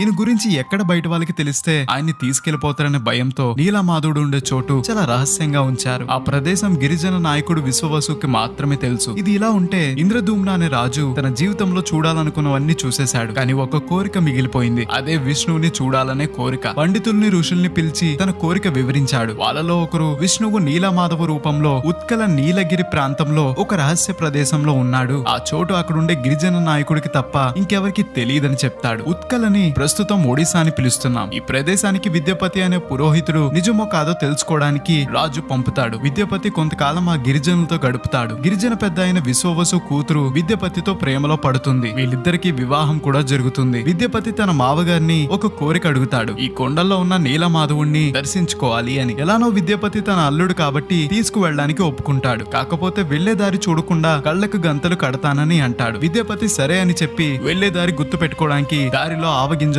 ఈయన గురించి ఎక్కడ బయట వాళ్ళకి తెలిస్తే ఆయన్ని తీసుకెళ్ళిపోతారనే భయంతో నీలమాధవుడు ఉండే చోటు చాలా రహస్యంగా ఉంచారు. ఆ ప్రదేశం గిరిజన నాయకుడు విశ్వవసుకి మాత్రమే తెలుసు. ఇది ఇలా ఉంటే ఇంద్రధూమ్న అనే రాజు తన జీవితంలో చూడాలనుకున్నవన్నీ చూసేశాడు. కానీ ఒక కోరిక మిగిలిపోయింది. అదే విష్ణువుని చూడాలనే కోరిక. పండితుల్ని ఋషుల్ని పిలిచి తన కోరిక వివరించాడు. వాళ్ళలో ఒకరు విష్ణువు నీలమాధవ రూపంలో ఉత్కల నీలగిరి ప్రాంతంలో ఒక రహస్య ప్రదేశంలో ఉన్నాడు. ఆ చోటు అక్కడుండే గిరిజన నాయకుడికి తప్ప ఇంకెవరికి తెలియదని చెప్తాడు. ఉత్కలని ప్రస్తుతం ఒడిశా అని పిలుస్తున్నాం. ఈ ప్రదేశానికి విద్యాపతి అనే పురోహితుడు నిజమో కాదో తెలుసుకోవడానికి రాజు పంపుతాడు. విద్యాపతి కొంతకాలం ఆ గిరిజనులతో గడుపుతాడు. గిరిజన పెద్ద అయిన విశ్వవసు కూతురు విద్యాపతితో ప్రేమలో పడుతుంది. వీళ్ళిద్దరికి వివాహం కూడా జరుగుతుంది. విద్యాపతి తన మావగారిని ఒక కోరిక అడుగుతాడు. ఈ కొండల్లో ఉన్న నీలమాధవుణ్ణి దర్శించుకోవాలి అని. ఎలానో విద్యాపతి తన అల్లుడు కాబట్టి తీసుకువెళ్ళడానికి ఒప్పుకుంటాడు. కాకపోతే వెళ్ళే దారి చూడకుండా కళ్ళకు గంతలు కడతానని అంటాడు. విద్యాపతి సరే అని చెప్పి వెళ్ళే దారి గుర్తు పెట్టుకోవడానికి దారిలో ఆవగింజ